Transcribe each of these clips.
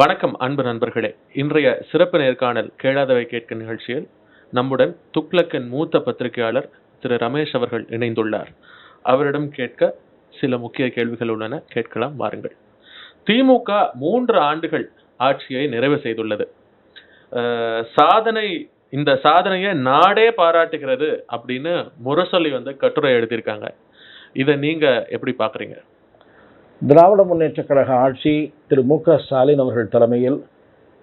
வணக்கம் அன்பு நண்பர்களே. இன்றைய சிறப்பு நேர்காணல் கேளாதவை கேட்க நிகழ்ச்சியில் நம்முடன் துக்ளக்கின் மூத்த பத்திரிகையாளர் திரு ரமேஷ் அவர்கள் இணைந்துள்ளார். அவரிடம் கேட்க சில முக்கிய கேள்விகள் உள்ளன. கேட்கலாம் வாருங்கள். திமுக மூன்று ஆண்டுகள் ஆட்சியை நிறைவு செய்துள்ளது. சாதனை இந்த சாதனையை நாடே பாராட்டுகிறது அப்படின்னு முரசொலி வந்து கட்டுரை எழுதியிருக்காங்க. இதை நீங்க எப்படி பாக்குறீங்க திராவிட முன்னேற்றக் கழக ஆட்சி திரு மு க ஸ்டாலின் அவர்கள் தலைமையில்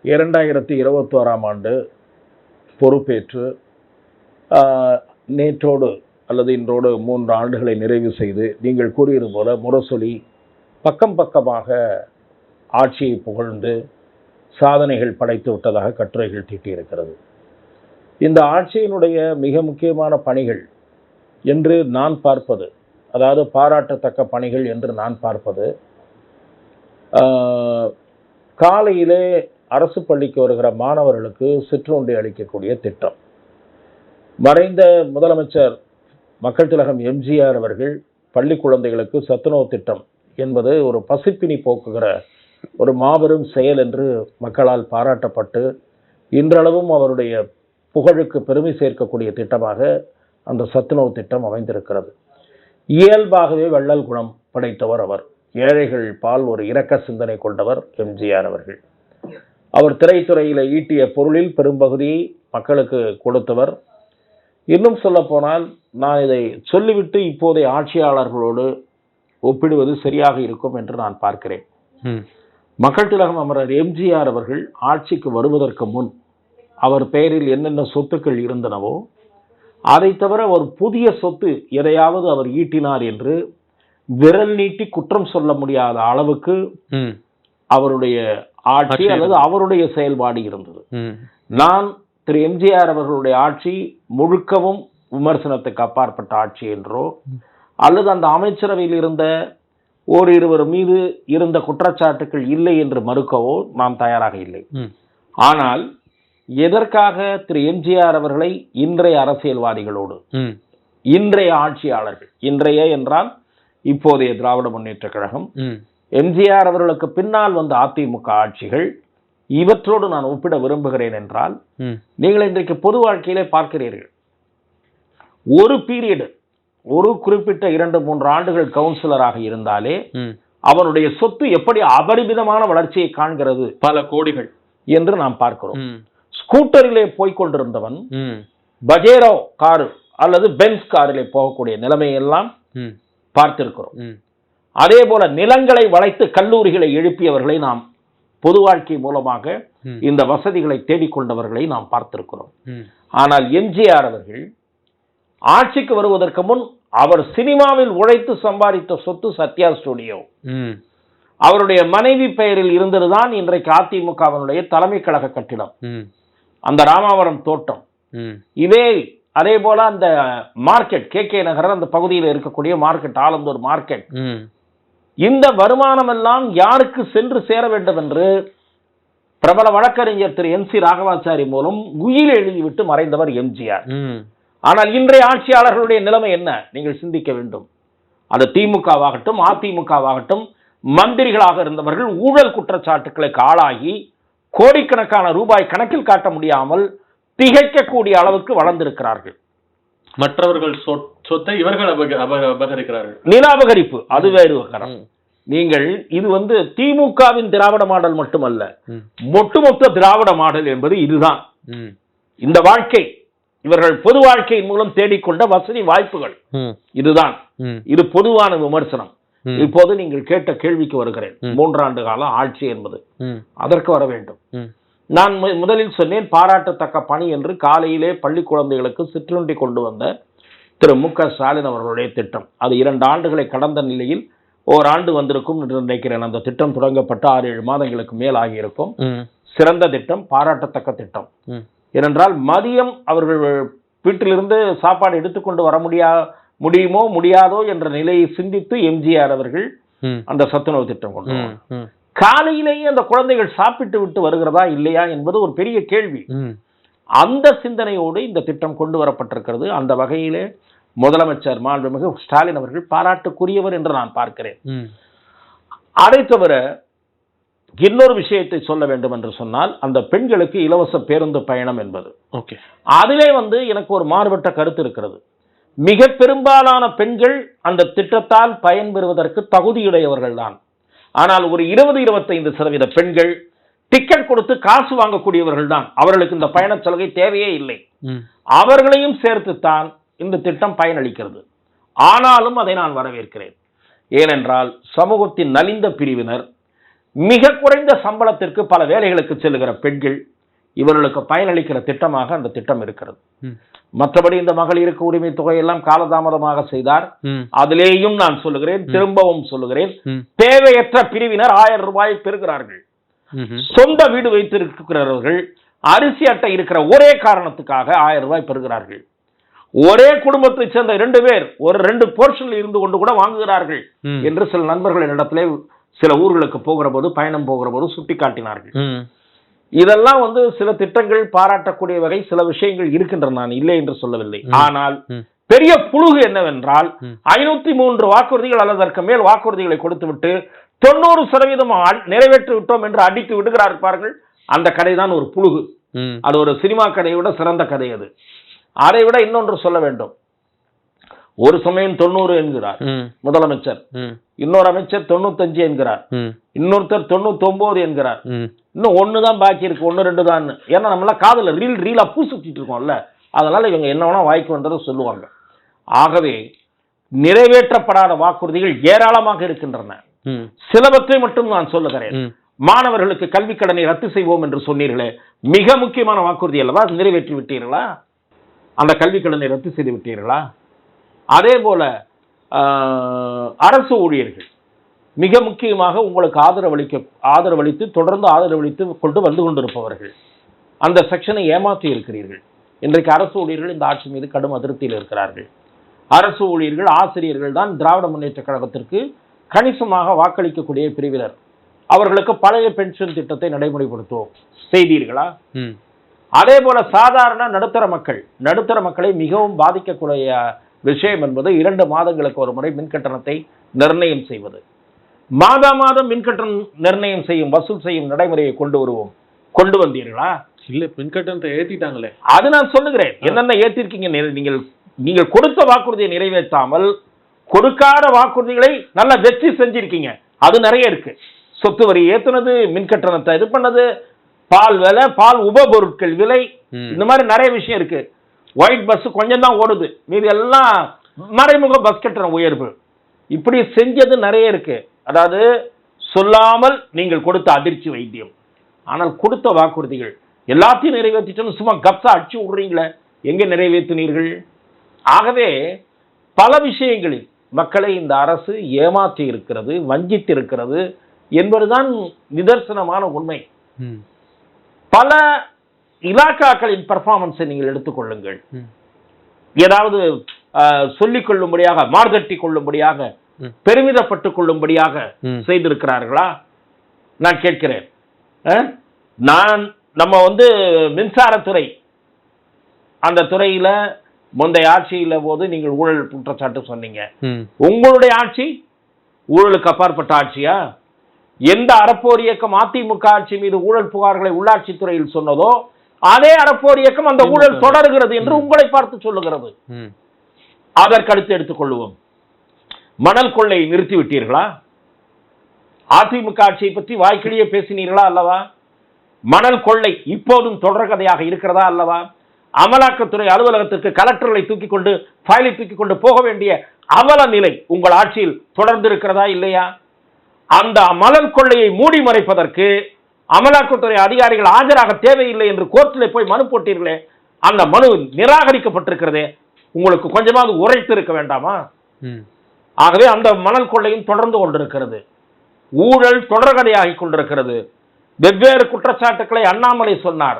இரண்டாயிரத்தி இருபத்தோராம் ஆண்டு பொறுப்பேற்று நேற்றோடு அல்லது இன்றோடு மூன்று ஆண்டுகளை நிறைவு செய்து நீங்கள் கூறியது போல முரசொலி பக்கம் பக்கமாக ஆட்சியை புகழ்ந்து சாதனைகள் படைத்து விட்டதாக கட்டுரைகள் தீட்டியிருக்கிறது. இந்த ஆட்சியினுடைய மிக முக்கியமான பணிகள் என்று நான் பார்ப்பது அதாவது பாராட்டத்தக்க பணிகள் என்று நான் பார்ப்பது. காலையிலே அரசு பள்ளிக்கு வருகிற மாணவர்களுக்கு சிற்றுண்டி அளிக்கக்கூடிய திட்டம். மறைந்த முதலமைச்சர் மக்கள் திலகம் எம்ஜிஆர் அவர்கள் பள்ளி குழந்தைகளுக்கு சத்துணவு திட்டம் என்பது ஒரு பசிப்பினி போக்குகிற ஒரு மாபெரும் செயல் என்று மக்களால் பாராட்டப்பட்டு இன்றளவும் அவருடைய புகழுக்கு பெருமை சேர்க்கக்கூடிய திட்டமாக அந்த சத்துணவு திட்டம் அமைந்திருக்கிறது. இயல்பாகவே வள்ளல் குணம் படைத்தவர் அவர். ஏழைகள் பால் ஒரு இரக்க சிந்தனை கொண்டவர் எம்ஜிஆர் அவர்கள். அவர் திரைத்துறையில் ஈட்டிய பொருளில் பெரும்பகுதியை மக்களுக்கு கொடுத்தவர். இன்னும் சொல்லப்போனால் நான் இதை சொல்லிவிட்டு இப்போதைய ஆட்சியாளர்களோடு ஒப்பிடுவது சரியாக இருக்கும் என்று நான் பார்க்கிறேன். மக்கள் திலகம் அமரர் எம்ஜிஆர் அவர்கள் ஆட்சிக்கு வருவதற்கு முன் அவர் பெயரில் என்னென்ன சொத்துக்கள் இருந்தனவோ அதை தவிர ஒரு புதிய சொத்து எதையாவது அவர் ஈட்டினார் என்று விரல் நீட்டி குற்றம் சொல்ல முடியாத அளவுக்கு அவருடைய ஆட்சி அல்லது அவருடைய செயல்பாடு இருந்தது. நான் திரு எம்ஜிஆர் அவர்களுடைய ஆட்சி முழுக்கவும் விமர்சனத்துக்கு அப்பாற்பட்ட ஆட்சி என்றோ அல்லது அந்த அமைச்சரவையில் இருந்த ஓரிருவர் மீது இருந்த குற்றச்சாட்டுகள் இல்லை என்று மறுக்கவோ நாம் தயாராக இல்லை. ஆனால் எதற்காக திரு எம்ஜிஆர் அவர்களை இன்றைய அரசியல்வாதிகளோடு? இன்றைய ஆட்சியாளர்கள். இன்றைய என்றால் இப்போதைய திராவிட முன்னேற்றக் கழகம். எம்ஜிஆர் அவர்களுக்கு பின்னால் வந்த அதிமுக ஆட்சிகள். இவற்றோடு நான் ஒப்பிட விரும்புகிறேன் என்றால் நீங்கள் இன்றைக்கு பொது வாழ்க்கையிலே பார்க்கிறீர்கள். ஒரு பீரியடு ஒரு குறிப்பிட்ட இரண்டு மூன்று ஆண்டுகள் கவுன்சிலராக இருந்தாலே அவனுடைய சொத்து எப்படி அபரிமிதமான வளர்ச்சியை காண்கிறது? பல கோடிகள். என்று நாம் பார்க்கிறோம். ஸ்கூட்டரிலே போய்க் கொண்டிருந்தவன் ம். பஜேரோ காரு அல்லது பென்ஸ் காரிலே போகக்கூடிய நிலைமையெல்லாம் பார்த்திருக்கிறோம். அதே போல நிலங்களை வளைத்து கல்லூரிகளை எழுப்பியவர்களை நாம் பொது வாழ்க்கை மூலமாக. இந்த வசதிகளை தேடிக்கொண்டவர்களை நாம் பார்த்திருக்கிறோம். ஆனால் எம்ஜிஆர் அவர்கள் ஆட்சிக்கு வருவதற்கு முன் அவர் சினிமாவில் உழைத்து சம்பாதித்த சொத்து சத்யா ஸ்டுடியோ. அவருடைய மனைவி பெயரில் இருந்ததுதான் இன்றைக்கு அதிமுகவினுடைய தலைமை கழக கட்டிடம். அந்த ராமாவரம் தோட்டம். இதே அதே போல அந்த மார்க்கெட் கே கே நகர் அந்த பகுதியில் இருக்கக்கூடிய மார்க்கெட் ஆலந்தூர் மார்க்கெட் இந்த வருமானம் எல்லாம் யாருக்கு சென்று சேர வேண்டும் என்று பிரபல வழக்கறிஞர் திரு என் சி ராகவாச்சாரி மூலம் உயில் எழுதிவிட்டு மறைந்தவர் எம்ஜிஆர். ஆனால் இன்றைய ஆட்சியாளர்களுடைய நிலைமை என்ன? நீங்கள் சிந்திக்க வேண்டும். அது திமுகவாகட்டும் அதிமுகவாகட்டும் மந்திரிகளாக இருந்தவர்கள் ஊழல் குற்றச்சாட்டுகளுக்கு ஆளாகி கோடிக்கணக்கான ரூபாய் கணக்கில் காட்ட முடியாமல் திகைக்கக்கூடிய அளவுக்கு வளர்ந்திருக்கிறார்கள். மற்றவர்கள் சொத்- சொத்தை இவர்கள் அபக- அப- அபகரிக்கிறார்கள். நில அபகரிப்பு அது வேறு விவகாரம். ம். நீங்கள் இது வந்து திமுகவின் திராவிட மாடல் மட்டுமல்ல. ஒட்டுமொத்த திராவிட மாடல் என்பது இதுதான். இந்த வாழ்க்கை இவர்கள் பொது வாழ்க்கையின் மூலம் தேடிக்கொண்ட வசதி வாய்ப்புகள். இதுதான். இது பொதுவான விமர்சனம். இப்போது நீங்கள் கேட்ட கேள்விக்கு வருகிறேன். மூன்றாண்டு கால ஆட்சி என்பது. அதற்கு வர வேண்டும். நான் முதலில் சொன்னேன் பாராட்டத்தக்க பணி என்று காலையிலே பள்ளி குழந்தைகளுக்கு சிற்றுண்டி கொண்டு வந்த திரு மு க ஸ்டாலின் அவர்களுடைய திட்டம். அது இரண்டு ஆண்டுகளை கடந்த நிலையில் ஓராண்டு வந்திருக்கும் என்று நினைக்கிறேன். அந்த திட்டம் தொடங்கப்பட்டு ஆறு ஏழு மாதங்களுக்கு மேல் ஆகியிருக்கும். சிறந்த திட்டம் பாராட்டத்தக்க திட்டம். ஏனென்றால் மதியம் அவர்கள் வீட்டிலிருந்து சாப்பாடு எடுத்துக்கொண்டு வர முடியா முடியுமோ முடியாதோ என்ற நிலையை சிந்தித்து எம்ஜிஆர் அவர்கள் அந்த சத்துணவு திட்டம் கொண்டு காலையிலேயே அந்த குழந்தைகள் சாப்பிட்டு விட்டு வருகிறதா இல்லையா என்பது ஒரு பெரிய கேள்வி. அந்த சிந்தனையோடு இந்த திட்டம் கொண்டு வரப்பட்டிருக்கிறது. அந்த வகையிலே முதலமைச்சர் மாண்புமிகு ஸ்டாலின் அவர்கள் பாராட்டுக்குரியவர் என்று நான் பார்க்கிறேன். அதை தவிர இன்னொரு விஷயத்தை சொல்ல வேண்டும் என்று சொன்னால் அந்த பெண்களுக்கு இலவச பேருந்து பயணம் என்பது. ஓகே. அதிலே வந்து எனக்கு ஒரு மாறுபட்ட கருத்து இருக்கிறது. மிக பெரும்பாலான பெண்கள் அந்த திட்டத்தால் பயன்பெறுவதற்கு தகுதியுடையவர்கள் தான் ஆனால் ஒரு இருபது இருபத்தைந்து சதவீத பெண்கள் டிக்கெட் கொடுத்து காசு வாங்கக்கூடியவர்கள் தான் அவர்களுக்கு இந்த பயணச் சலுகை தேவையே இல்லை. அவர்களையும் சேர்த்துத்தான் இந்த திட்டம் பயனளிக்கிறது. ஆனாலும் அதை நான் வரவேற்கிறேன். ஏனென்றால் சமூகத்தின் நலிந்த பிரிவினர் மிக குறைந்த சம்பளத்திற்கு பல வேலைகளுக்கு செல்லுகிற பெண்கள் இவர்களுக்கு பயனளிக்கிற திட்டமாக அந்த திட்டம் இருக்கிறது. மற்றபடி இந்த மகளிருக்கு உரிமை தொகையெல்லாம் காலதாமதமாக செய்தார். அதிலேயும் நான் சொல்லுகிறேன் திரும்பவும் சொல்லுகிறேன். தேவையற்ற பிரிவினர் ஆயிரம் ரூபாய் பெறுகிறார்கள். சொந்த வீடு வைத்திருக்கிறவர்கள் அரிசி அட்டை இருக்கிற ஒரே காரணத்துக்காக ஆயிரம் ரூபாய் பெறுகிறார்கள். ஒரே குடும்பத்தைச் சேர்ந்த இரண்டு பேர் ஒரு ரெண்டு போர்ஷன்ல இருந்து கொண்டு கூட வாங்குகிறார்கள். என்று சில நண்பர்களின் இடத்திலே சில ஊர்களுக்கு போகிற போது பயணம் போகிற போது சுட்டிக்காட்டினார்கள். ம். இதெல்லாம் வந்து சில திட்டங்கள் பாராட்டக்கூடிய வகை சில விஷயங்கள் இருக்கின்றன நான் இல்லை என்று சொல்லவில்லை. ஆனால். பெரிய புழுகு என்னவென்றால். ஐநூத்தி மூன்று வாக்குறுதிகள் அல்லது அதற்கு மேல் வாக்குறுதிகளை கொடுத்துவிட்டு தொண்ணூறு சதவீதம் நிறைவேற்றி விட்டோம் என்று அடித்து விடுகிறார் இருப்பார்கள் அந்த கதை தான் ஒரு புழுகு. அது ஒரு சினிமா கதையை விட சிறந்த கதை அது. அதை விட இன்னொன்று சொல்ல வேண்டும். ஒரு சமயம் தொண்ணூறு என்கிறார் முதலமைச்சர். இன்னொரு அமைச்சர் தொண்ணூத்தஞ்சு என்கிறார். இன்னொருத்தர் தொண்ணூத்தொன்பது என்கிறார். ம். இன்னும் ஒன்று தான் பாக்கி இருக்கு ஒன்று ரெண்டு தான் ஏன்னா நம்மளாம் காதுல ரீல் ரீலாக பூ சுத்திட்டு இருக்கோம்ல. அதனால இவங்க என்ன வேணா வாய்க்கு வந்ததை சொல்லுவாங்க. ஆகவே நிறைவேற்றப்படாத வாக்குறுதிகள் ஏராளமாக இருக்கின்றன. சிலவற்றை மட்டும் நான் சொல்லுகிறேன். மாணவர்களுக்கு கல்விக் கடனை ரத்து செய்வோம் என்று சொன்னீர்களே மிக முக்கியமான வாக்குறுதி அல்லவா? நிறைவேற்றி விட்டீர்களா? அந்த கல்விக் கடனை ரத்து செய்து விட்டீர்களா? அதே போல அரசு ஊழியர்கள் மிக முக்கியமாக உங்களுக்கு ஆதரவளிக்க ஆதரவளித்து தொடர்ந்து ஆதரவளித்து கொண்டு வந்து கொண்டிருப்பவர்கள் அந்த செக்ஷனை ஏமாற்றி இருக்கிறீர்கள். இன்றைக்கு அரசு ஊழியர்கள் இந்த ஆட்சி மீது கடும் அதிருப்தியில் இருக்கிறார்கள். அரசு ஊழியர்கள் ஆசிரியர்கள் தான் திராவிட முன்னேற்ற கழகத்திற்கு கணிசமாக வாக்களிக்கக்கூடிய பிரிவினர். அவர்களுக்கு பழைய பென்ஷன் திட்டத்தை நடைமுறைப்படுத்துவோம். செய்தீர்களா? ம். அதே போல சாதாரண நடுத்தர மக்கள் நடுத்தர மக்களை மிகவும் பாதிக்கக்கூடிய விஷயம் என்பது இரண்டு மாதங்களுக்கு ஒரு முறை மின்கட்டணத்தை நிர்ணயம் செய்வது. மாதா மாதம் மின்கட்டணம் நிர்ணயம் செய்யும் வசூல் செய்யும் நடைமுறையை கொண்டு வருவோம். கொண்டு வந்தீர்களா? இல்ல மின்கட்டணத்தை ஏத்திட்டாங்களே. அது நான் சொல்லுகிறேன். என்னென்ன ஏத்திருக்கீங்க? நீங்கள் நீங்கள் கொடுத்த வாக்குறுதியை நிறைவேற்றாமல் கொடுக்காத வாக்குறுதிகளை நல்லா வெற்றி செஞ்சிருக்கீங்க. அது நிறைய இருக்கு. சொத்து வரி ஏத்துனது மின்கட்டணத்தை இது பண்ணது பால் விலை பால் உபபொருட்கள் விலை. இந்த மாதிரி நிறைய விஷயம் இருக்கு. ஒயிட் பஸ் கொஞ்சம் தான் ஓடுது. மீதி எல்லாம் மறைமுக பஸ் கட்டண உயர்வு. இப்படி செஞ்சது நிறைய இருக்கு. அதாவது சொல்லாமல் நீங்கள் கொடுத்த அதிர்ச்சி வைத்தியம். ஆனால் கொடுத்த வாக்குறுதிகள். எல்லாத்தையும் நிறைவேற்றிட்டோம் சும்மா கப்சா அடிச்சு விடுறீங்களே? எங்க நிறைவேற்றினீர்கள்? ஆகவே பல விஷயங்களில் மக்களை இந்த அரசு ஏமாற்றி இருக்கிறது வஞ்சித்து இருக்கிறது என்பதுதான் நிதர்சனமான உண்மை. பல இலாக்காக்களின் பெர்ஃபார்மன்ஸை நீங்கள் எடுத்துக்கொள்ளுங்கள். ஏதாவது சொல்லிக் கொள்ளும்படியாக மார்தட்டி கொள்ளும்படியாக ம். பெருமிதப்பட்டுக் கொள்ளும்படியாக. செய்திருக்கிறார்களா? நான் கேட்கிறேன்? நான் நம்ம வந்து மின்சாரத்துறை அந்த துறையில முந்தைய ஆட்சியில போது நீங்கள் ஊழல் குற்றச்சாட்டு சொன்னீங்க. உங்களுடைய ஆட்சி ஊழலுக்கு அப்பாற்பட்ட ஆட்சியா? எந்த அறப்போர் இயக்கம் அதிமுக ஆட்சி மீது ஊழல் புகார்களை உள்ளாட்சித்துறையில் சொன்னதோ அதே அறப்போர் இயக்கம் அந்த ஊழல் தொடர்கிறது என்று உங்களை பார்த்து சொல்லுகிறது. அதற்கடுத்து எடுத்துக்கொள்வோம். மணல் கொள்ளை நிறுத்தி விட்டீர்களா அதிமுக ஆட்சியை பற்றி வாய்க்கிழியே பேசினீர்களா அல்லவா? மணல் கொள்ளை இப்போதும் தொடர்கதையாக இருக்கிறதா அல்லவா? அமலாக்கத்துறை அலுவலகத்திற்கு கலெக்டர்களை தூக்கி கொண்டு ஃபைலை தூக்கி கொண்டு போக வேண்டிய அவல நிலை உங்கள் ஆட்சியில் தொடர்ந்து இருக்கிறதா இல்லையா? அந்த மணல் கொள்ளையை மூடி மறைப்பதற்கு அமலாக்கத்துறை அதிகாரிகள் ஆஜராக தேவையில்லை என்று கோர்ட்டில் போய் மனு போட்டீர்களே அந்த மனு நிராகரிக்கப்பட்டிருக்கிறதே உங்களுக்கு கொஞ்சமாவது உரைத்து இருக்க வேண்டாமா? ஆகவே அந்த மணல் கொள்ளையும் தொடர்ந்து கொண்டிருக்கிறது. ஊழல் தொடர்கதையாகிக் கொண்டிருக்கிறது. வெவ்வேறு குற்றச்சாட்டுக்களை அண்ணாமலை சொன்னார்.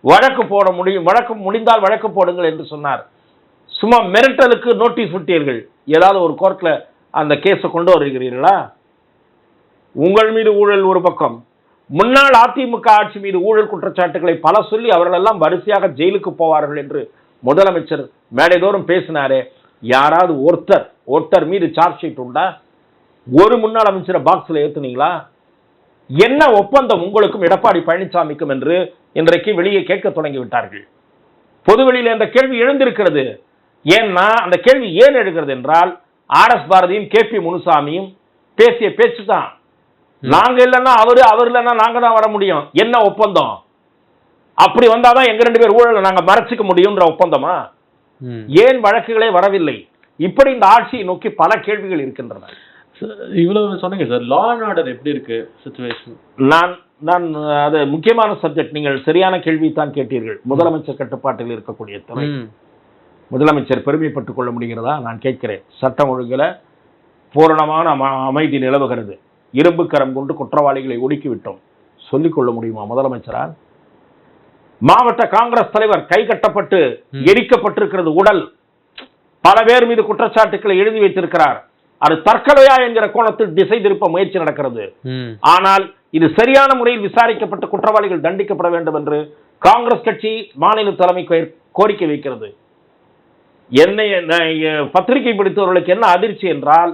வழக்கு போட முடியும் வழக்கு முடிந்தால் வழக்கு போடுங்கள் என்று சொன்னார். சும்மா மிரட்டலுக்கு நோட்டீஸ் விட்டீர்கள். ஏதாவது ஒரு கோர்ட்ல அந்த கேஸை கொண்டு வருகிறீர்களா? உங்கள் மீது ஊழல் ஒரு பக்கம். முன்னாள் அதிமுக ஆட்சி மீது ஊழல் குற்றச்சாட்டுகளை பல சொல்லி அவர்களெல்லாம் வரிசையாக ஜெயிலுக்கு போவார்கள் என்று முதலமைச்சர் மேடைதோறும் பேசினாரே. யாராவது ஒருத்தர் ஒருத்தர் மீது சார்ஜ் ஷீட் உண்டா? ஒரு முன்னாள் அமைச்சரை பாக்ஸில் ஏற்றுனீங்களா என்ன ஒப்பந்தம் உங்களுக்கும் எடப்பாடி பழனிசாமிக்கும் என்று இன்றைக்கு வெளியே கேட்க தொடங்கி விட்டார்கள். பொதுவெளியில் அந்த கேள்வி எழுந்திருக்கிறது. ஏன்னா அந்த கேள்வி ஏன் எழுகிறது என்றால் ஆர் எஸ் பாரதியும் கே பி முனுசாமியும் பேசிய பேச்சு தான் நாங்க இல்லைன்னா அவரு அவர் இல்லைன்னா நாங்க தான் வர முடியும். என்ன ஒப்பந்தம்? அப்படி வந்தாதான் எங்க ரெண்டு பேர் ஊழலை நாங்க மறைச்சிக்க முடியும்ன்ற ஒப்பந்தமா. ஏன் வழக்குகளே வரவில்லை? இப்படி இந்த ஆட்சியை நோக்கி பல கேள்விகள் இருக்கின்றன. இவ்வளவு சொன்னீங்க சார். லா அண்ட் ஆர்டர் எப்படி இருக்கு சுச்சுவேஷன் நான் நான் அது முக்கியமான சப்ஜெக்ட் நீங்கள் சரியான கேள்வி தான் கேட்டீர்கள். முதலமைச்சர் கட்டுப்பாட்டில் இருக்கக்கூடிய துறை. முதலமைச்சர் பெருமைப்பட்டுக் கொள்ள முடிகிறதா? நான் கேட்கிறேன். சட்டம் ஒழுங்குல பூரணமான அம- அமைதி நிலவுகிறது. இரும்பு கரம் கொண்டு குற்றவாளிகளை ஒடுக்கி விட்டோம் சொல்லிக் கொள்ள முடியுமா முதலமைச்சரால் மாவட்ட காங்கிரஸ் தலைவர் கை கட்டப்பட்டு. எரிக்கப்பட்டிருக்கிறது உடல். பல பேர் மீது குற்றச்சாட்டுக்களை எழுதி வைத்திருக்கிறார். அது தற்கொலையா என்கிற கோணத்தில் திசை திருப்ப முயற்சி நடக்கிறது. ஆனால் இது சரியான முறையில் விசாரிக்கப்பட்ட குற்றவாளிகள் தண்டிக்கப்பட வேண்டும் என்று காங்கிரஸ் கட்சி மாநில தலைமைக்கு கோரிக்கை வைக்கிறது. என்னை பத்திரிகை பிடித்தவர்களுக்கு என்ன அதிர்ச்சி என்றால்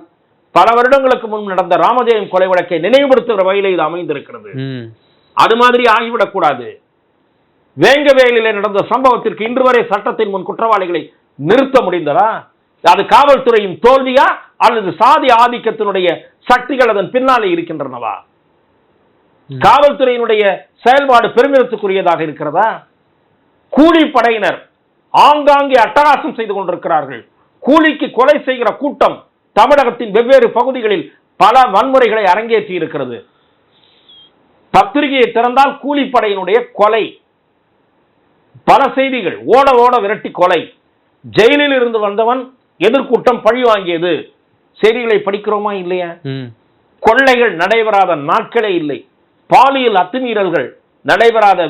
பல வருடங்களுக்கு முன் நடந்த ராமஜெயம் கொலை வழக்கை நினைவுபடுத்துகிற வகையில் இது அமைந்திருக்கிறது. அது மாதிரி ஆகிவிடக்கூடாது வேங்கவேலிலே நடந்த சம்பவத்திற்கு இன்று வரை சட்டத்தின் முன் குற்றவாளிகளை நிறுத்த முடிந்ததா? அது காவல்துறையின் தோல்வியா? அல்லது சாதி ஆதிக்கத்தினுடைய சக்திகள் அதன் பின்னாலே இருக்கின்றனவா. காவல்துறையினுடைய செயல்பாடு பெருமிதத்துக்குரியதாக இருக்கிறதா? கூலிப்படையினர் ஆங்காங்கே அட்டகாசம் செய்து கொண்டிருக்கிறார்கள். கூலிக்கு கொலை செய்கிற கூட்டம் தமிழகத்தின் வெவ்வேறு பகுதிகளில் பல வன்முறைகளை அரங்கேற்றி இருக்கிறது பத்திரிகையை திறந்தால் கூலிப்படையினுடைய கொலை பல செய்திகள் ஓட ஓட விரட்டி கொலை. ஜெயிலில் இருந்து வந்தவன் எதிர்க்கூட்டம் பழி வாங்கியது. செய்திகளை படிக்கிறோமா இல்லையா? கொள்ளைகள் நடைபெறாத நாட்களே இல்லை. பாலியல் அத்துமீறல்கள் நடைபெறாத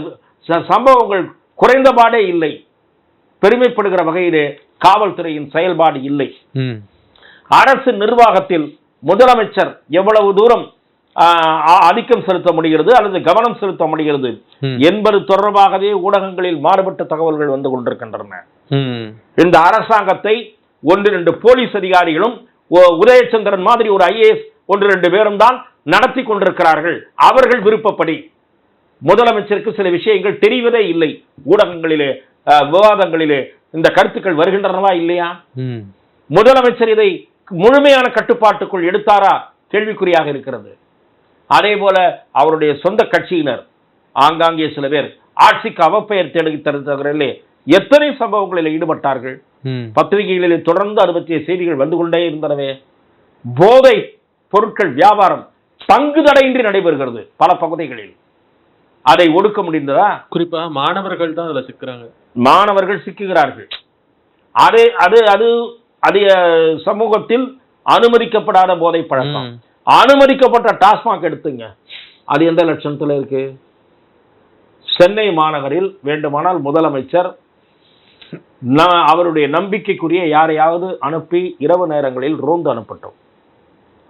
சம்பவங்கள் குறைந்தபாடே இல்லை. பெருமைப்படுகிற வகையிலே காவல்துறையின் செயல்பாடு இல்லை. அரசு நிர்வாகத்தில் முதலமைச்சர் எவ்வளவு தூரம் ஆதிக்கம் செலுத்த முடிகிறது அல்லது கவனம் செலுத்த முடிகிறது. என்பது தொடர்பாகவே ஊடகங்களில் மாறுபட்ட தகவல்கள் வந்து கொண்டிருக்கின்றன. இந்த அரசாங்கத்தை ஒன்று ரெண்டு போலீஸ் அதிகாரிகளும் உதயச்சந்திரன் மாதிரி ஒரு ஐஏஎஸ் ஒன்று ரெண்டு பேரும் தான் நடத்தி கொண்டிருக்கிறார்கள். அவர்கள் விருப்பப்படி. முதலமைச்சருக்கு சில விஷயங்கள் தெரிவதே இல்லை. ஊடகங்களிலே விவாதங்களிலே இந்த கருத்துக்கள் வருகின்றனவா இல்லையா? முதலமைச்சர் இதை முழுமையான கட்டுப்பாட்டுக்குள் எடுத்தாரா? கேள்விக்குறியாக இருக்கிறது. அதே போல அவருடைய சொந்த கட்சியினர் ஆங்காங்கே சில பேர் ஆட்சிக்கு அவப்பெயர் தேடி எத்தனை சம்பவங்களில் ஈடுபட்டார்கள்? பத்திரிகைகளில் தொடர்ந்து அது பற்றிய செய்திகள் வந்து கொண்டே இருந்தனவே. போதை பொருட்கள் வியாபாரம் தங்கு தடையின்றி நடைபெறுகிறது பல பகுதிகளில். அதை ஒடுக்க முடிந்ததா? குறிப்பா மாணவர்கள் தான் அதுல சிக்குறாங்க. மாணவர்கள் சிக்குகிறார்கள். அது அது அது அது சமூகத்தில் அனுமதிக்கப்படாத போதை பழக்கம். அனுமதிக்கப்பட்ட டாஸ்மாக் எடுத்துங்க. அது எந்த லட்சணத்துல இருக்கு? சென்னை மாநகரில் வேண்டுமானால் முதலமைச்சர் அவருடைய நம்பிக்கைக்குரிய யாரையாவது அனுப்பி இரவு நேரங்களில் ரோந்து அனுப்பட்டும்.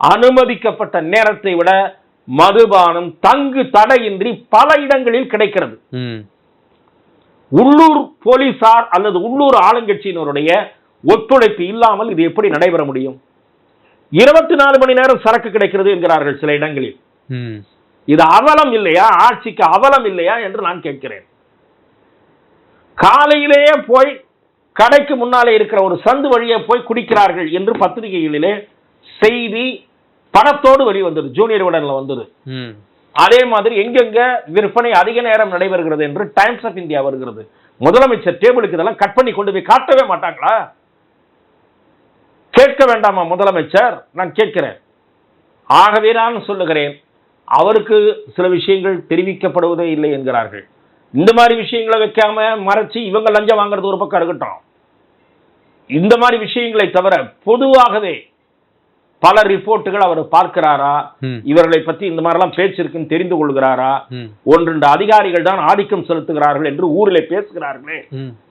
அனுமதிக்கப்பட்ட நேரத்தை விட மதுபானம் தங்கு தடையின்றி பல இடங்களில் கிடைக்கிறது. உள்ளூர் போலீசார் அல்லது உள்ளூர் ஆளுங்கட்சியினருடைய ஒத்துழைப்பு இல்லாமல் இது எப்படி நடைபெற முடியும்? இருபத்தி நாலு மணி நேரம் சரக்கு கிடைக்கிறது என்கிறார்கள் சில இடங்களில். இது அவலம் இல்லையா? ஆட்சிக்கு அவலம் இல்லையா என்று நான் கேட்கிறேன். காலையிலேயே போய் கடைக்கு முன்னாலே இருக்கிற ஒரு சந்து வழியே போய் குடிக்கிறார்கள் என்று பத்திரிகைகளிலே செய்தி படத்தோடு வெளிவந்தது ஜூனியர் விடன்ல வந்தது. அதே மாதிரி எங்கெங்க விற்பனை அதிக நேரம் நடைபெறுகிறது என்று டைம்ஸ் ஆஃப் இந்தியா வருகிறது. முதலமைச்சர் டேபிளுக்கு இதெல்லாம் கட் பண்ணி கொண்டு போய் காட்டவே மாட்டாங்களா? கேட்க வேண்டாமா முதலமைச்சர்? நான் கேட்கிறேன். ஆகவே நான் சொல்லுகிறேன் அவருக்கு சில விஷயங்கள் தெரிவிக்கப்படுவதே இல்லை என்கிறார்கள். இந்த மாதிரி விஷயங்களை வைக்காம மறைச்சு இவங்க லஞ்சம் வாங்குறது ஒரு பக்கம் இருக்கட்டும். இந்த மாதிரி விஷயங்களை தவிர பொதுவாகவே பல ரிப்போர்ட்டுகள் அவர் பார்க்கிறாரா. இவர்களை பற்றி இந்த மாதிரிலாம் பேச்சு இருக்குன்னு தெரிந்து கொள்கிறாரா? ம். ஒன்றெண்டு அதிகாரிகள் தான் ஆதிக்கம் செலுத்துகிறார்கள் என்று ஊரிலே பேசுகிறார்களே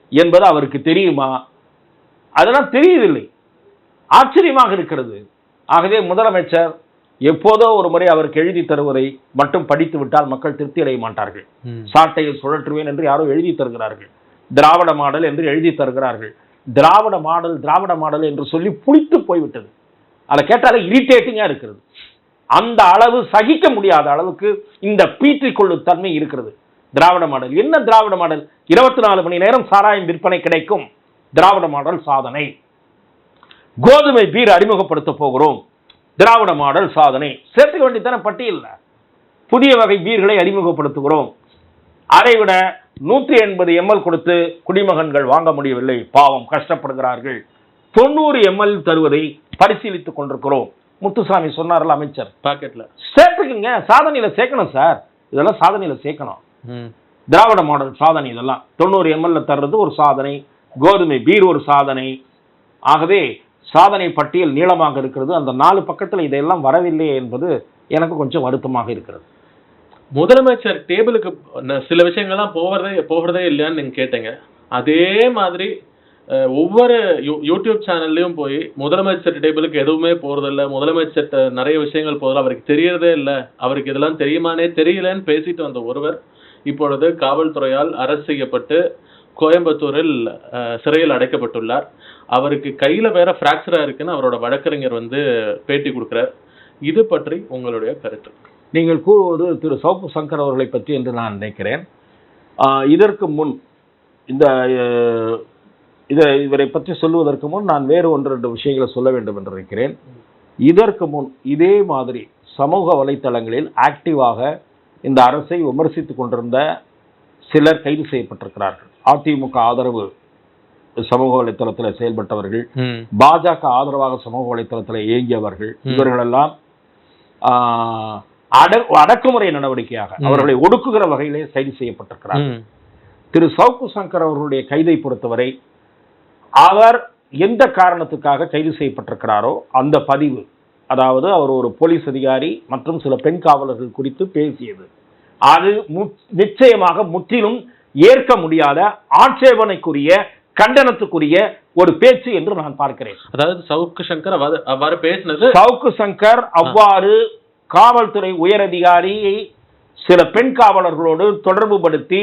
என்பது அவருக்கு தெரியுமா? அதெல்லாம் தெரியவில்லை ஆச்சரியமாக இருக்கிறது. ஆகவே முதலமைச்சர் எப்போதோ ஒரு முறை அவருக்கு எழுதி தருவதை மட்டும் படித்து விட்டால் மக்கள் திருப்தி அடைய மாட்டார்கள். சாட்டையில் சுழற்றுவேன் என்று யாரோ எழுதி தருகிறார்கள். திராவிட மாடல் என்று எழுதி தருகிறார்கள். திராவிட மாடல் திராவிட மாடல் என்று சொல்லி புளித்து போய்விட்டது. அதை கேட்டாலே இரிட்டேட்டிங்காக இருக்கிறது. அந்த அளவு சகிக்க முடியாத அளவுக்கு இந்த பீற்றிக் கொள்ளும் தன்மை இருக்கிறது. திராவிட மாடல். என்ன திராவிட மாடல்? இருபத்தி நாலு மணி நேரம் சாராயம் விற்பனை கிடைக்கும். திராவிட மாடல் சாதனை. கோதுமை பீர் அறிமுகப்படுத்த போகிறோம். திராவிட மாடல் சாதனை. சேர்த்துக்க வேண்டியதான பட்டியல்ல புதிய வகை பீர்களை அறிமுகப்படுத்துகிறோம். அதைவிட நூற்றி எண்பது எம்எல் கொடுத்து குடிமகன்கள் வாங்க முடியவில்லை. பாவம் கஷ்டப்படுகிறார்கள். தொண்ணூறு எம்எல் தருவதை பரிசீலித்துக் கொண்டிருக்கிறோம். முத்துசாமி சொன்னார்ல அமைச்சர். பாக்கெட்ல. சேர்த்துக்குங்க சாதனையில சேர்க்கணும் சார். இதெல்லாம் சாதனையில சேர்க்கணும். திராவிட மாடல் சாதனை இதெல்லாம். தொண்ணூறு எம்எல்ல தர்றது ஒரு சாதனை. கோதுமை பீர் ஒரு சாதனை. ஆகவே சாதனை பட்டியல் நீளமாக இருக்கிறது. அந்த நாலு பக்கத்தில் இதையெல்லாம் வரவில்லையே என்பது எனக்கு கொஞ்சம் வருத்தமாக இருக்கிறது. முதலமைச்சர் டேபிளுக்கு சில விஷயங்கள்லாம் போகிறதே போகிறதே இல்லையான்னு நீங்கள் கேட்டீங்க. அதே மாதிரி ஒவ்வொரு யூ- யூடியூப் சேனல்லையும் போய் முதலமைச்சர் டேபிளுக்கு எதுவுமே போகிறதில்ல முதலமைச்சர்கிட்ட நிறைய விஷயங்கள் போகிறது அவருக்கு தெரியறதே இல்லை. அவருக்கு இதெல்லாம் தெரியுமானே தெரியலன்னு பேசிட்டு வந்த ஒருவர் இப்பொழுது காவல்துறையால் அரசு செய்யப்பட்டு கோயம்புத்தூரில் சிறையில் அடைக்கப்பட்டுள்ளார். அவருக்கு கையில் வேற ஃப்ராக்சராக இருக்குன்னு அவரோட வழக்கறிஞர் வந்து பேட்டி கொடுக்குறார். இது பற்றி உங்களுடைய கருத்து. நீங்கள் கூறுவது திரு. சவுப்பு சங்கர் அவர்களை பற்றி என்று நான் நினைக்கிறேன். இதற்கு முன் இந்த இதை இவரை பற்றி சொல்லுவதற்கு முன் நான் வேறு ஒன்று ரெண்டு விஷயங்களை சொல்ல வேண்டும் என்று நினைக்கிறேன். இதற்கு முன் இதே மாதிரி சமூக வலைத்தளங்களில் ஆக்டிவாக இந்த அரசை விமர்சித்துக் கொண்டிருந்த சிலர் கைது செய்யப்பட்டிருக்கிறார்கள். அதிமுக ஆதரவு சமூக வலைத்தளத்தில் செயல்பட்டவர்கள் பாஜக ஆதரவாக சமூக வலைத்தளத்தில் இயங்கியவர்கள். இவர்களெல்லாம் அடக்குமுறை நடவடிக்கையாக. அவர்களை ஒடுக்குகிற வகையிலே கைது செய்யப்பட்டிருக்கிறார் திரு சவுக்கு சங்கர் அவர்களுடைய கைதை பொறுத்தவரை அவர் எந்த காரணத்துக்காக கைது செய்யப்பட்டிருக்கிறாரோ அந்த பதிவு அதாவது அவர் ஒரு போலீஸ் அதிகாரி மற்றும் சில பெண் காவலர்கள் குறித்து பேசியது அது நிச்சயமாக முற்றிலும் ஏற்க முடியாத ஆட்சேபனைக்குரிய கண்டனத்துக்குரிய ஒரு பேச்சு என்று நான் பார்க்கிறேன். அதாவது சவுக்கு சங்கர் அவ்வாறு பேசினது சவுக்கு சங்கர் அவ்வாறு காவல்துறை உயரதிகாரியை சில பெண் காவலர்களோடு தொடர்பு படுத்தி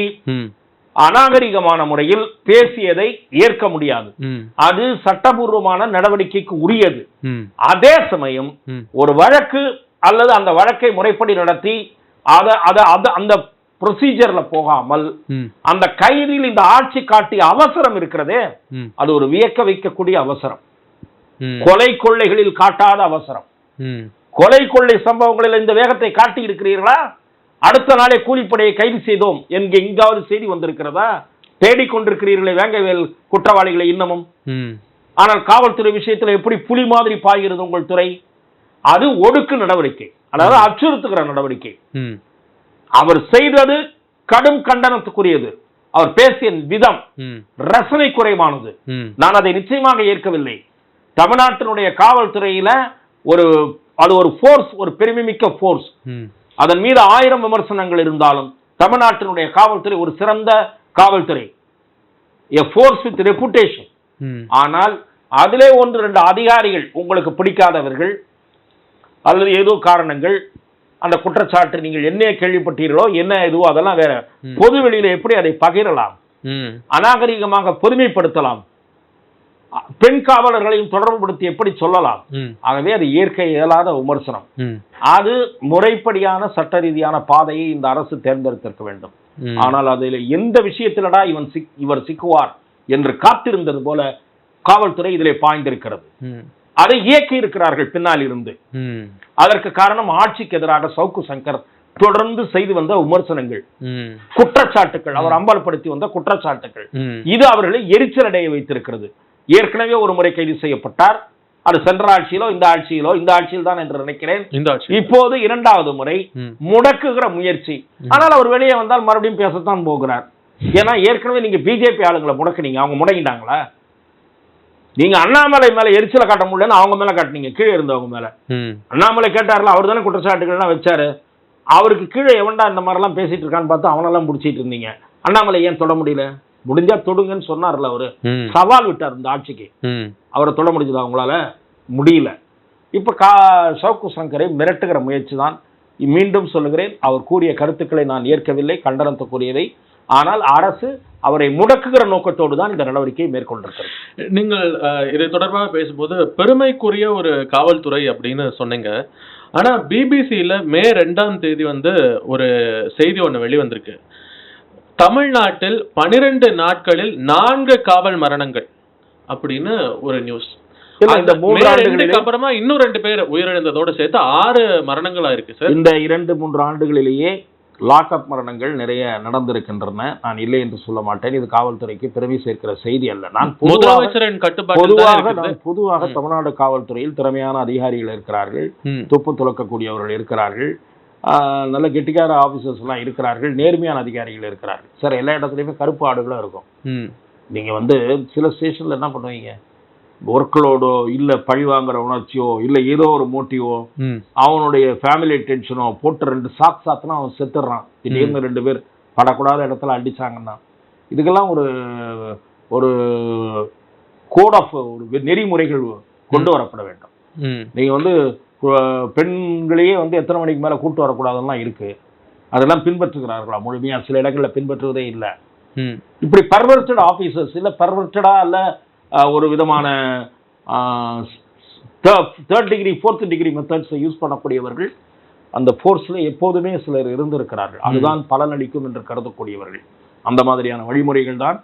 அநாகரிகமான முறையில் பேசியதை ஏற்க முடியாது. அது சட்டபூர்வமான நடவடிக்கைக்கு உரியது. அதே சமயம் ஒரு வழக்கு அல்லது அந்த வழக்கை முறைப்படி நடத்தி அத அத அந்த ப்ரொசீஜர்ல போகாமல் அந்த கைதில் இந்த ஆட்சி காட்டிய அவசரம் இருக்கிறதே அது ஒரு வியக்க வைக்கக்கூடிய அவசரம். கொலை கொள்ளைகளில் காட்டாத அவசரம். கொலை கொள்ளை சம்பவங்களில் இந்த வேகத்தை காட்டி இருக்கிறீர்களா? அடுத்த நாளே கூலிப்படையை கைது செய்தோம் என்க எங்காவது செய்தி வந்திருக்கிறதா? தேடிக்கொண்டிருக்கிறீர்களே வேங்கவேல் குற்றவாளிகளை இன்னமும். ஆனால் காவல்துறை விஷயத்தில் எப்படி புலி மாதிரி பாய்கிறது உங்கள் துறை? அது ஒடுக்கு நடவடிக்கை. அதாவது அச்சுறுத்துகிற நடவடிக்கை. அவர் செய்தது கடும் கண்டனத்துக்குரியது. அவர் பேசிய விதம் ரசனை குறைவானது. நான் அதை நிச்சயமாக ஏற்கவில்லை. தமிழ்நாட்டினுடைய காவல்துறையில ஒரு அது ஒரு ஃபோர்ஸ் ஒரு பெருமைமிக்க ஃபோர்ஸ் அதன் மீது ஆயிரம் விமர்சனங்கள் இருந்தாலும் தமிழ்நாட்டினுடைய காவல்துறை ஒரு சிறந்த காவல்துறை. எ ஃபோர்ஸ் வித் ரெப்புடேஷன் ஆனால் அதிலே ஒன்று ரெண்டு அதிகாரிகள் உங்களுக்கு பிடிக்காதவர்கள் அல்லது ஏதோ காரணங்கள் அந்த குற்றச்சாட்டு நீங்கள் என்ன கேள்விப்பட்டீர்களோ என்ன எதுவோ அதெல்லாம் வேற. பொது வெளியில எப்படி அதை பகிரலாம்? அநாகரிகமாக பொதுமைப்படுத்தலாம். பெண் காவலர்களையும் தொடர்புபடுத்தி எப்படி சொல்லலாம்? ஆகவே அது இயற்கை இயலாத விமர்சனம். அது முறைப்படியான சட்ட ரீதியான பாதையை இந்த அரசு தேர்ந்தெடுத்திருக்க வேண்டும். ஆனால் அதில் எந்த விஷயத்திலடா இவன் சிக் இவர் சிக்குவார் என்று காத்திருந்தது போல காவல்துறை இதிலே பாய்ந்திருக்கிறது. அதை இயக்கி இருக்கிறார்கள் பின்னால் இருந்து அதற்கு காரணம் ஆட்சிக்கு எதிராக சவுக்கு சங்கர் தொடர்ந்து செய்து வந்த விமர்சனங்கள். குற்றச்சாட்டுகள் அவர் அம்பலப்படுத்தி வந்த குற்றச்சாட்டுகள் இது அவர்களை எரிச்சலடைய வைத்திருக்கிறது. ஏற்கனவே ஒரு முறை கைது செய்யப்பட்டார். அது சென்ற ஆட்சியிலோ இந்த ஆட்சியிலோ இந்த ஆட்சியில் தான் என்று நினைக்கிறேன். இந்த ஆட்சி இப்போது இரண்டாவது முறை முடக்குகிற முயற்சி. ஆனால் அவர் வெளியே வந்தால் மறுபடியும் பேசத்தான் போகிறார். ஏன்னா ஏற்கனவே நீங்க பிஜேபி ஆளுங்களை முடக்குனீங்க. அவங்க முடங்கிட்டாங்களா நீங்க அண்ணாமலை மேல எரிச்சலை காட்ட முடியலன்னு அவங்க மேல காட்டுனீங்க. கீழே இருந்தவங்க மேல. அண்ணாமலை கேட்டார்ல அவர் தானே குற்றச்சாட்டுகள்லாம் வச்சாரு. அவருக்கு கீழே எவன்டா இந்த மாதிரிலாம் பேசிட்டு இருக்கான்னு பார்த்து அவனெல்லாம் பிடிச்சிட்டு இருந்தீங்க. அண்ணாமலை ஏன் தொட முடியல? முடிஞ்சா தொடுங்கன்னு சொன்னார்ல அவரு. சவால் விட்டார் இந்த ஆட்சிக்கு. அவரை தொட முடிஞ்சதா அவங்களால முடியல. இப்ப கா சவுக்கு சங்கரை மிரட்டுகிற முயற்சி தான் மீண்டும் சொல்லுகிறேன் அவர் கூறிய கருத்துக்களை நான் ஏற்கவில்லை. கண்டனத்துக்குரியதை ஆனால் அரசு அவரை முடக்குகிற நோக்கத்தோடு தான் இந்த நடவடிக்கையை மேற்கொண்டிருக்கிறது. நீங்கள் இதை தொடர்பாக பேசும்போது பெருமைக்குரிய ஒரு காவல்துறை அப்படின்னு சொன்னீங்க. ஆனா பிபிசியில மே ரெண்டாம் தேதி வந்து ஒரு செய்தி ஒண்ணு வெளிவந்திருக்கு. தமிழ்நாட்டில் பனிரெண்டு நாட்களில் நான்கு காவல் மரணங்கள் அப்படின்னு ஒரு நியூஸ். அப்புறமா இன்னும் ரெண்டு பேர் உயிரிழந்ததோட சேர்த்து ஆறு மரணங்களா இருக்கு சார். இந்த இரண்டு மூன்று ஆண்டுகளிலேயே லாக்அப் மரணங்கள் நிறைய நடந்திருக்கின்றன. நான் இல்லை என்று சொல்ல மாட்டேன். இது காவல்துறைக்கு பெருமை சேர்க்கிற செய்தி அல்ல. நான் பொதுவாக பொதுவாக நான். தமிழ்நாடு காவல்துறையில் திறமையான அதிகாரிகள் இருக்கிறார்கள். துப்பு துலக்கக்கூடியவர்கள் இருக்கிறார்கள். நல்ல கெட்டிக்கார ஆபீசர்ஸ் எல்லாம் இருக்கிறார்கள். நேர்மையான அதிகாரிகள் இருக்கிறார்கள். சார் எல்லா இடத்துலையுமே கருப்பு ஆடுகளும் இருக்கும். நீங்க வந்து சில ஸ்டேஷன்ல என்ன பண்ணுவீங்க? ஒர்க்லோடோ இல்ல பழி வாங்குற உணர்ச்சியோ இல்ல ஏதோ ஒரு மோட்டிவோ அவனுடைய ஃபேமிலி டென்ஷனோ போட்டு ரெண்டு சாத் சாத்துனா அவன் செத்துடுறான் திடீர்னு ரெண்டு பேர் படக்கூடாத இடத்துல அடிச்சாங்கன்னா. இதுக்கெல்லாம் ஒரு ஒரு கோட் ஆஃப் ஒரு நெறிமுறைகள் கொண்டு வரப்பட வேண்டும். ம், நீங்க வந்து பெண்களையே வந்து எத்தனை மணிக்கு மேல கூட்டு வரக்கூடாதெல்லாம் இருக்கு. அதெல்லாம் பின்பற்றுகிறார்களா? முழுமையா சில இடங்கள்ல பின்பற்றுவதே இல்லை. இப்படி பர்வர்டட் ஆஃபீஸர்ஸ் இல்லை பர்வர்டடா இல்ல ஒரு விதமான தேர்ட் டிகிரி ஃபோர்த் டிகிரி மெத்தட்ஸை யூஸ் பண்ணக்கூடியவர்கள் அந்த ஃபோர்ஸ்ல எப்போதுமே சிலர் இருந்திருக்கிறார்கள். அதுதான் பலனளிக்கும் என்று கருதக்கூடியவர்கள். அந்த மாதிரியான வழிமுறைகள் தான்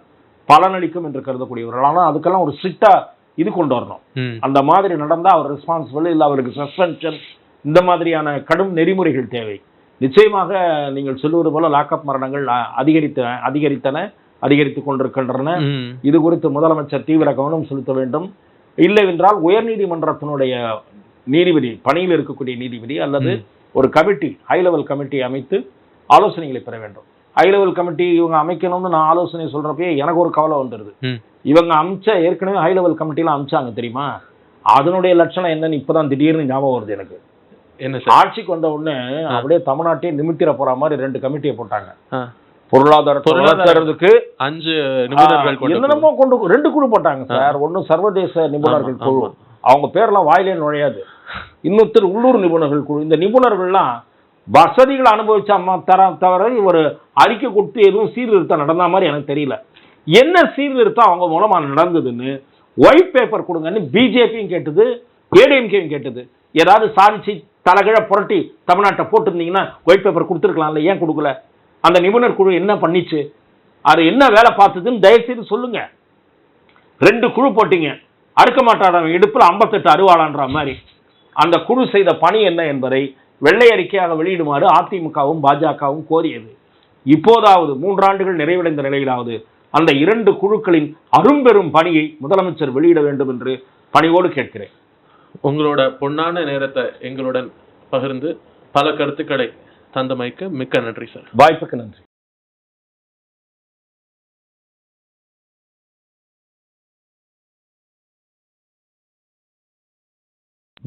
பலனளிக்கும் என்று கருதக்கூடியவர்கள். ஆனால் அதுக்கெல்லாம் ஒரு ஸ்ட்ரிக்டா இது கொண்டு வரணும். அந்த மாதிரி நடந்தா அவர் ரெஸ்பான்சிபிள் இல்லை அவருக்கு சஸ்பென்ஷன் இந்த மாதிரியான கடும் நெறிமுறைகள் தேவை. நிச்சயமாக நீங்கள் சொல்லுவது போல லாக்அப் மரணங்கள் அதிகரித்த அதிகரித்தன. அதிகரித்துக் கொண்டிருக்கின்றன. இது குறித்து முதலமைச்சர் தீவிர கவனம் செலுத்த வேண்டும். இல்லை என்றால் உயர்நீதிமன்றத்தினுடைய நீதிபதி பணியில் இருக்கக்கூடிய நீதிபதி அல்லது. ஒரு கமிட்டி ஹை லெவல் கமிட்டி அமைத்து ஆலோசனைகளை பெற வேண்டும். ஹை லெவல் கமிட்டி இவங்க அமைக்கணும்னு நான் ஆலோசனை சொல்றப்பயே எனக்கு ஒரு கவலை வந்துடுது. இவங்க அமிச்ச ஏற்கனவே ஹை லெவல் கமிட்டிலாம் அமிச்சாங்க தெரியுமா? அதனுடைய லட்சணம் என்னன்னு இப்பதான் திடீர்னு ஞாபகம் வருது எனக்கு. என்ன ஆட்சிக்கு வந்த உடனே அப்படியே தமிழ்நாட்டையே நிமித்திர போற மாதிரி ரெண்டு கமிட்டியை போட்டாங்க. ஆ, பொருளாதார பொருளாதார- வளர்க்கறதுக்கு அஞ்சு நிபுணர்கள் என்னென்னமோ கொண்டு ரெண்டு குழு போட்டாங்க சார். ஒன்னு சர்வதேச நிபுணர்கள் குழு. அவங்க பேர்லாம் வாயிலே நுழையாது. இன்னொருத்தர் உள்ளூர் நிபுணர்கள் குழு. இந்த நிபுணர்கள்லாம் வசதிகளை அனுபவிச்ச தர தவிர ஒரு அறிக்கை கொடுத்து எதுவும் சீர்திருத்தம் நடந்த மாதிரி எனக்கு தெரியல. என்ன சீர்திருத்தம் அவங்க மூலமா நடந்ததுன்னு ஒயிட் பேப்பர் கொடுங்கன்னு பிஜேபியும் கேட்டது ஏடிஎம்கேயும் கேட்டது. ஏதாவது சாதிச்சு தலைகீழ புரட்டி தமிழ்நாட்டை போட்டிருந்தீங்கன்னா ஒயிட் பேப்பர் கொடுத்துருக்கலாம்ல ஏன் கொடுக்கல? அந்த நிபுணர் குழு என்ன பண்ணிச்சு? அது என்ன வேலை பார்த்ததுன்னு தயவுசெய்து சொல்லுங்க. ரெண்டு குழு போட்டீங்க. அடுக்க மாட்டாதவன் இடுப்புல ஐம்பத்தெட்டு அறுவாளான்ற மாதிரி. அந்த குழு செய்த பணி என்ன என்பதை வெள்ளை அறிக்கையாக வெளியிடுமாறு அதிமுகவும் பாஜகவும் கோரியது. இப்போதாவது மூன்றாண்டுகள் நிறைவடைந்த நிலையிலாவது அந்த இரண்டு குழுக்களின் அரும்பெரும் பணியை முதலமைச்சர் வெளியிட வேண்டும் என்று பணிவோடு கேட்கிறேன். உங்களோட பொன்னான நேரத்தை எங்களுடன் பகிர்ந்து பல கருத்துக்களை தந்தமைக்கு மிக்க நன்றி சார் வாய்ப்புக்கு நன்றி.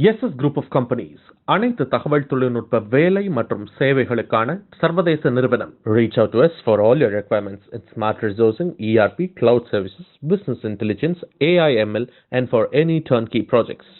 எஸ்எஸ் குரூப் ஆஃப் கம்பெனிஸ் அனைத்து தகவல் தொழில்நுட்ப வேலை மற்றும் சேவைகளுக்கான சர்வதேச நிறுவனம். Reach out to us for all your requirements in smart resourcing ERP cloud services business intelligence AIML and for any turnkey projects